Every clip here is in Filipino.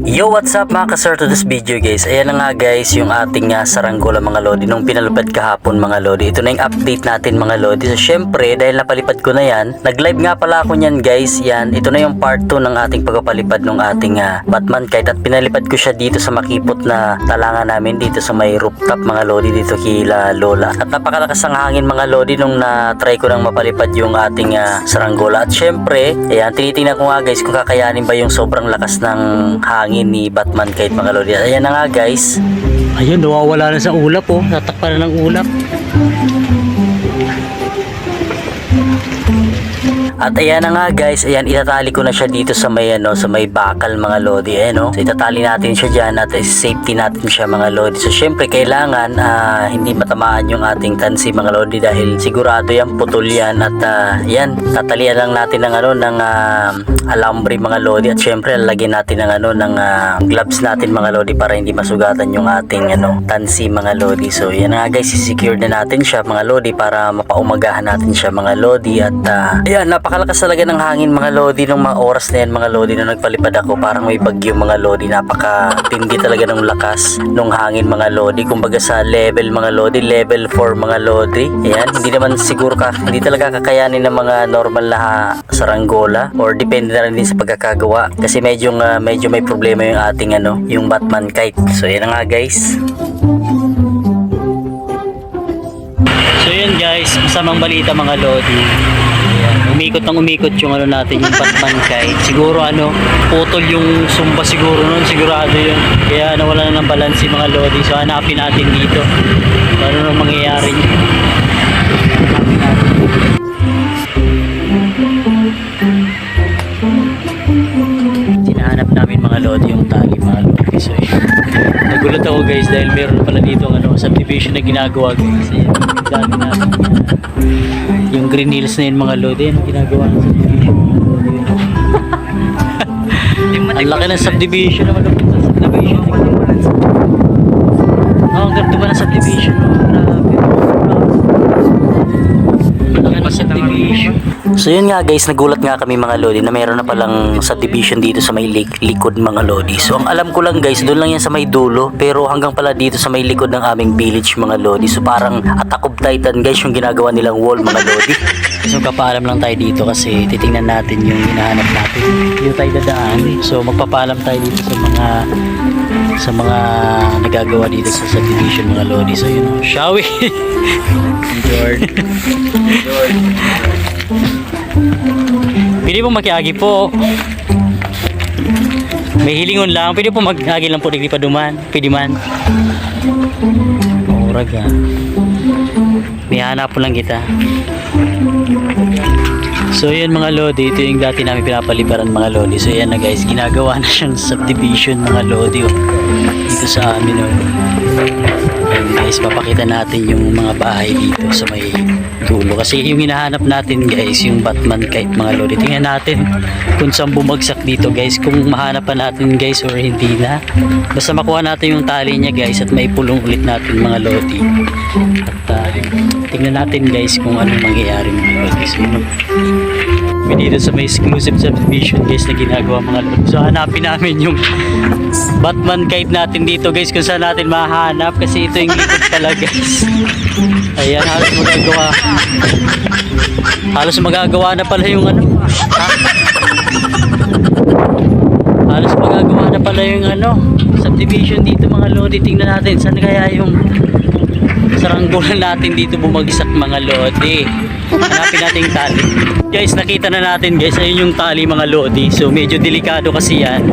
Yo, what's up mga kasir to this video guys? Ayan na nga guys yung ating uh, saranggola mga lodi nung pinalupad kahapon mga lodi. Ito na yung update natin mga lodi. So syempre dahil napalipad ko na yan, nag-live nga pala ako niyan guys. Yan, ito na yung part 2 ng ating pagpapalipad ng ating uh, Batman kite at pinalipad ko siya dito sa makipot na talangan namin dito sa may rooftop mga lodi dito kila Lola. At napakalakas ang hangin mga lodi nung na-try ko nang mapalipad yung ating uh, saranggola. At syempre, ayan, tinitingnan ko nga guys kung kakayanin ba yung sobrang lakas ng hangin ni Batman kahit mga lodi. Ayan na nga guys. Ayun, nawawala na sa ulap oh. Tatakpan na ng ulap. At ayan na nga guys, ayan itatali ko na siya dito sa may ano, sa may bakal mga lodi eh no. So itatali natin siya diyan at safety natin siya mga lodi. So syempre kailangan ah, hindi matamaan yung ating tansi mga lodi dahil sigurado yan putol yan at ah, yan tatalian lang natin ng ano ng ah, alambre mga lodi at syempre lalagyan natin ng ano ng ah, gloves natin mga lodi para hindi masugatan yung ating ano tansi mga lodi. So yan nga guys, i-secure na natin siya mga lodi para mapaumagahan natin siya mga lodi at ah, ayan napakalakas talaga ng hangin mga lodi nung mga oras na yan mga lodi nung nagpalipad ako. Parang may bagyo mga lodi. Napaka tindi talaga ng lakas nung hangin mga lodi. Kumbaga sa level mga lodi level 4 mga lodi. Ayan hindi naman siguro ka hindi talaga kakayanin ng mga normal na saranggola or depende na rin din sa pagkakagawa. Kasi medyo nga medyo may problema yung ating ano yung Batman kite. So yan na nga guys. So yun guys, masamang balita mga lodi. Umikot ng umikot yung ano natin, yung Batman kite. Siguro ano, putol yung sumba siguro nun, sigurado yun. Kaya nawala na ng balance yung mga lodi. So hanapin natin dito. Ano nang mangyayari natin. Sinahanap namin mga lodi yung tali mga lodi. So. Nagulat ako guys dahil meron pala dito ang ano, subdivision na ginagawa guys. Ayan, dami natin. Yung green hills na yun mga lodi, ano ginagawa ng subdivision ang laki ng subdivision naman ng subdivision. Oh, ang ganda ba ng subdivision? So yun nga guys, nagulat nga kami mga lodi na meron na palang subdivision dito sa may lik- likod mga lodi. So ang alam ko lang guys, doon lang yan sa may dulo. Pero hanggang pala dito sa may likod ng aming village mga lodi. So parang Attack of Titan guys yung ginagawa nilang wall mga lodi. So kapaalam lang tayo dito kasi titingnan natin yung hinahanap natin. Dito tayo dadaan. So magpapaalam tayo dito sa mga sa mga nagagawa dito sa subdivision mga lodi. So yun, oh. shall we? Lord. Lord. Pwede po makiagi po. May hilingon lang. Pwede po mag-agi lang po. Hindi pa duman. Pwede man. Murag ah. May hanap po lang kita. So yun mga lodi, ito yung dati namin pinapalibaran mga lodi. So yan na guys, ginagawa na siyang subdivision mga lodi. Oh. Dito sa amin. Oh. Ayan guys, papakita natin yung mga bahay dito sa may dulo. Kasi yung hinahanap natin guys, yung Batman kite mga lodi. Tingnan natin kung saan bumagsak dito guys. Kung mahanap pa natin guys or hindi na. Basta makuha natin yung tali niya guys at may pulong ulit natin mga lodi. At uh, tingnan natin guys kung anong mangyayari mga lodi. So, kami dito sa may exclusive subdivision guys na ginagawa mga lodi. So hanapin namin yung Batman kite natin dito guys kung saan natin mahanap kasi ito yung likod pala guys. Ayan, halos magagawa. Halos magagawa na pala yung ano. Ha? Halos magagawa na pala yung ano. Subdivision dito mga lodi. Tingnan natin saan kaya yung saranggolan natin dito bumagsak mga lodi. Hanapin natin tali. Guys, nakita na natin guys. Ayun yung tali mga lodi. So medyo delikado kasi yan.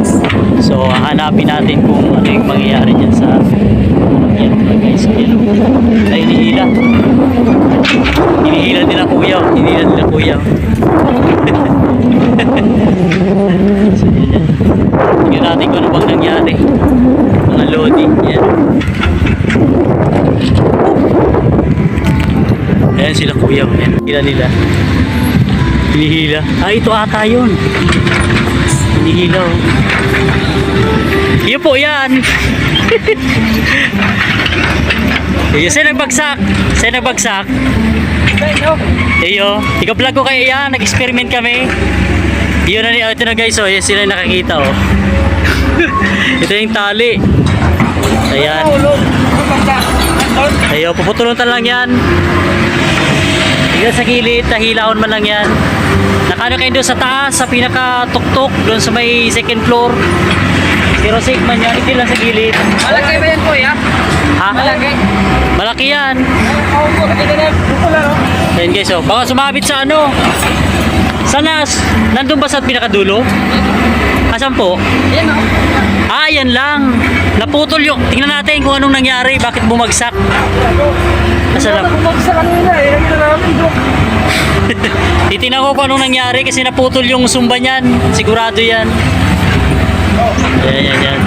So hanapin natin kung ano yung mangyayari dyan sa yan guys. Yan. Ay, hinihila. Hinihila din ang kuya. Hinihila din ang kuya. so, yan, yan. Tingnan natin kung ano bang nangyari. Mga lodi. Yan. Ayan sila kuya. Ayan. Hila nila. Hinihila. Ah, ito ata yun. Hinihila oh. Yun po yan. Iyo, sa'yo nagbagsak. Sa'yo nagbagsak. Iyo, ikaw vlog ko kayo yan. Nag-experiment kami. Yun na, ni- oh, ito na guys, oh. Yan sila nakakita, oh. Ito yung tali. Ayan. Ayaw, puputuluntan lang yan. Tignan sa gilid, tahilahon man lang yan. Nakano kayo doon sa taas, sa pinaka-tuktok, doon sa may second floor. Zero sig man yan, hindi lang sa gilid. Malaki ba yan, kuya? Ha? Malaki. Malaki yan. Dito lang, oh. Ayan guys, oh. Baka sumabit sa ano. Sana, nandun ba sa pinakadulo? Asan po? Yan, oh. Ah, yan lang. Naputol yung... Tingnan natin kung anong nangyari. Bakit bumagsak? Bumagsak lang nila, eh. Gina namin, Dok. Titingnan ko kung anong nangyari kasi naputol yung sumba niyan. Sigurado yan. Ayan, yan, yan.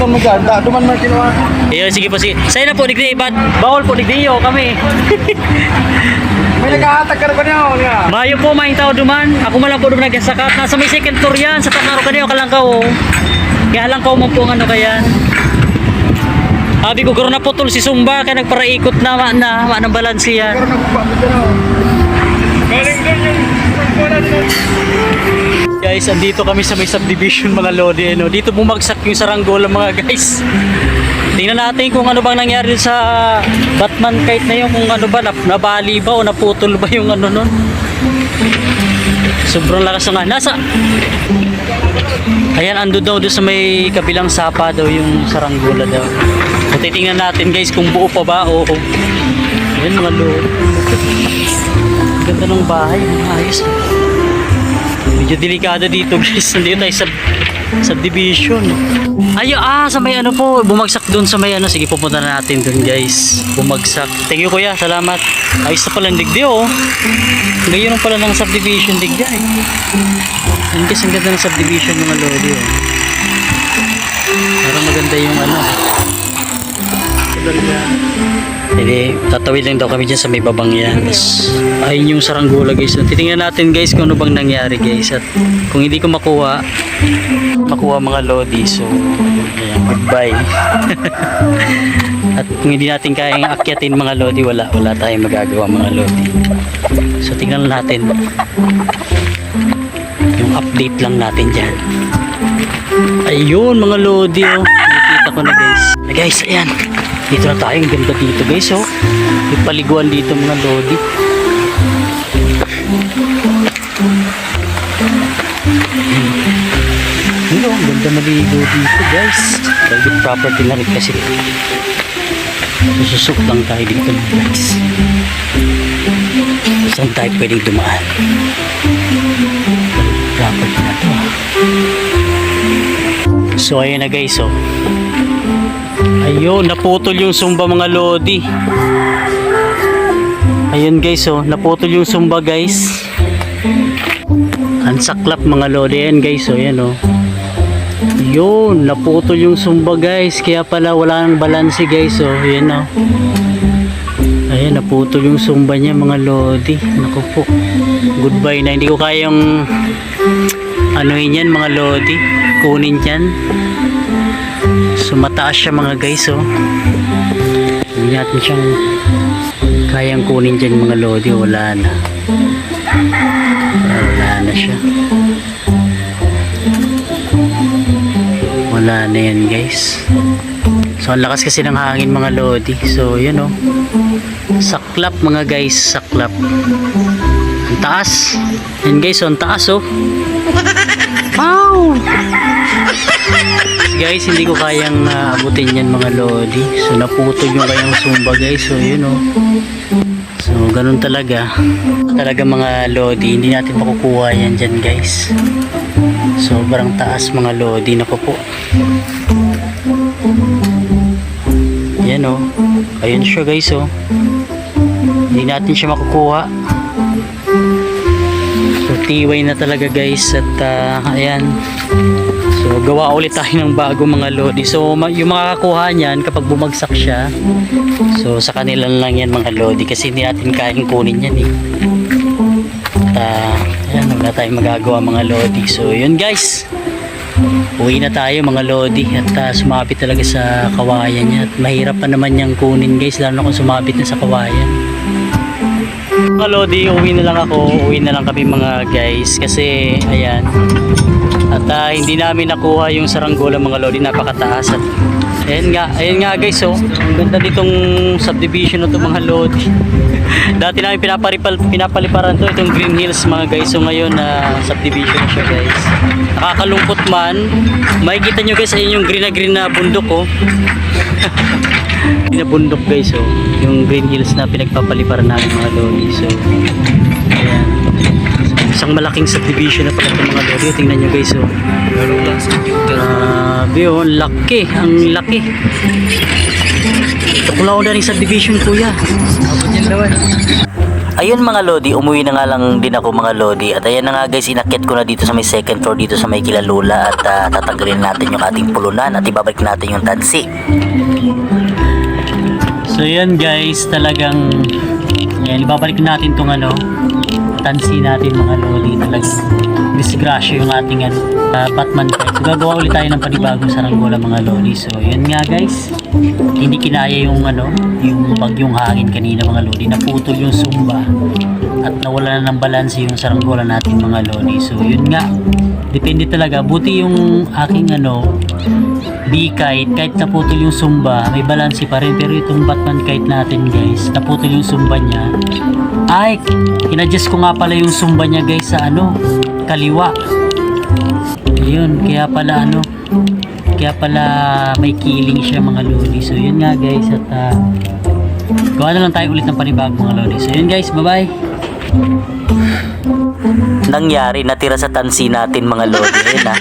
Ito maganda, duman man kinuha. Ayan, sige po, sige. Sa'yo na po, Digdi. Ba't bawal po, Digdi, oh, kami. May nag-ahatag ka na ba niya, niya? Mayo po, maing tao duman. Ako man lang po duman nagsasakat. Nasa may second floor yan. Sa takaro kanyo, kalangkaw. Kaya lang ko man po ang ano kayan. Sabi ko, garo na putol si Sumba. Kaya nagparaikot na, ma- na, ma, ng balansi yan. Pero nagpapit ka na. Galing doon yung pagkunan doon. Guys, andito kami sa may subdivision mga lodi. Ano? Dito bumagsak yung saranggola mga guys. Tingnan natin kung ano bang nangyari sa Batman kite na yun. Kung ano ba, nabali ba o naputol ba yung ano nun. Sobrang lakas nga. Nasa... Ayan, ando daw doon sa may kabilang sapa daw yung saranggola daw. Titingnan natin guys kung buo pa ba o... Ayan mga lodi. Ganda ng bahay. Ayos. Medyo delikado dito guys. Nandito tayo sa subdivision. Ay, ah, sa may ano po, bumagsak doon sa may ano. Sige, pupunta na natin doon guys. Bumagsak. Thank you kuya, salamat. Ayos na pala ang digdi oh. Ngayon pala ng subdivision digdi eh. Yan guys, ang ganda ng subdivision mga lodi oh. Hindi, tatawid lang daw kami dyan sa may babang yan. Ayun yung saranggola guys. Titingnan natin guys kung ano bang nangyari guys. At kung hindi ko makuha, makuha mga lodi. So, ayan, goodbye. At kung hindi natin kayang akyatin mga lodi, wala, wala tayong magagawa mga lodi. So, tingnan natin. Yung update lang natin dyan. Ayun mga lodi oh. Nakikita ko na guys. Guys, ayan. Dito na tayo. Ang ganda dito guys oh. May paliguan dito mga lodi. Ayun oh, ang ganda maligo dito guys. Private property na rin kasi. Sususok lang tayo dito guys. Saan tayo pwedeng dumaan? Property na to ah. So ayun na guys oh. Ayun, naputol yung sumba mga lodi. Ayun guys oh, naputol yung sumba guys. Ang saklap mga lodi yan guys oh, yan oh. Yun, naputol yung sumba guys. Kaya pala wala nang balanse guys oh, yan oh. Ayan, naputol yung sumba niya mga lodi. Naku po. Goodbye na. Hindi ko kayang anuhin yan mga lodi. Kunin yan. So mataas siya mga guys oh. Hindi natin siyang kayang kunin dyan mga lodi. Wala na. Wala na siya. Wala na yan guys. So ang lakas kasi ng hangin mga lodi. So yun oh. Saklap mga guys, saklap. Ang taas. Yan guys, oh, ang taas oh. Wow! guys, hindi ko kayang uh, yan mga lodi. So naputol yung kayang sumba guys. So yun oh. So ganun talaga. Talaga mga lodi, hindi natin makukuha yan dyan guys. Sobrang taas mga lodi na po. Yan oh. Ayun siya guys oh. Hindi natin siya makukuha. So tiway na talaga guys at ah, ayan. So gawa ulit tayo ng bago mga lodi. So yung makakakuha niyan kapag bumagsak siya. So sa kanila lang yan mga lodi kasi hindi natin kayang kunin yan eh. At ah, ayan, wala tayong magagawa mga lodi. So yun guys. Uwi na tayo mga lodi at ah, sumabit talaga sa kawayan niya at mahirap pa naman niyang kunin guys lalo na kung sumabit na sa kawayan. Mga lodi, uwi na lang ako, uwi na lang kami mga guys kasi ayan At ah, hindi namin nakuha yung saranggola mga lodi, napakataas. At ayan nga, ayan nga guys oh. Ang ganda nitong subdivision na mga lodi. Dati namin pinaparipal, pinapaliparan to itong Green Hills mga guys. So ngayon na subdivision na siya guys. Nakakalungkot man. Makikita nyo guys ayun yung green na green na bundok oh. Green bundok guys oh. Yung Green Hills na pinagpapaliparan namin mga lodi. So. Isang malaking subdivision na pala itong mga lodi. Tingnan nyo guys oh. Grabe oh, ang laki, ang laki. Ako na rin subdivision kuya. Ayun mga Lodi, umuwi na nga lang din ako mga Lodi at ayan na nga guys, inakyat ko na dito sa may second floor dito sa may Kilalula at ah, tatanggalin natin yung ating pulunan at ibabalik natin yung tansi. So yan guys, talagang yan, ibabalik natin tong ano, tansi natin mga Lodi talagang disgrasya yung ating ano, ah, Batman guys. So gagawa ulit tayo ng panibagong saranggola mga Lodi. So yan nga guys, hindi kinaya yung ano, yung bagyong hangin kanina mga Lodi. Naputol yung sumba at nawala na ng balanse yung saranggola natin mga Lodi. So yun nga, depende talaga. Buti yung aking ano, B-kite, kahit naputol yung sumba, may balanse pa rin. Pero itong Batman kite natin guys, naputol yung sumba niya. Ay, inadjust ko nga pala yung sumba niya guys sa ano, kaliwa. Ayun, kaya pala ano, kaya pala may killing siya mga lodi. So yun nga guys at ah, gawa na lang tayo ulit ng panibag mga lodi. So yun guys, bye bye. Nangyari, natira sa tansi natin mga lodi. Ayun ah.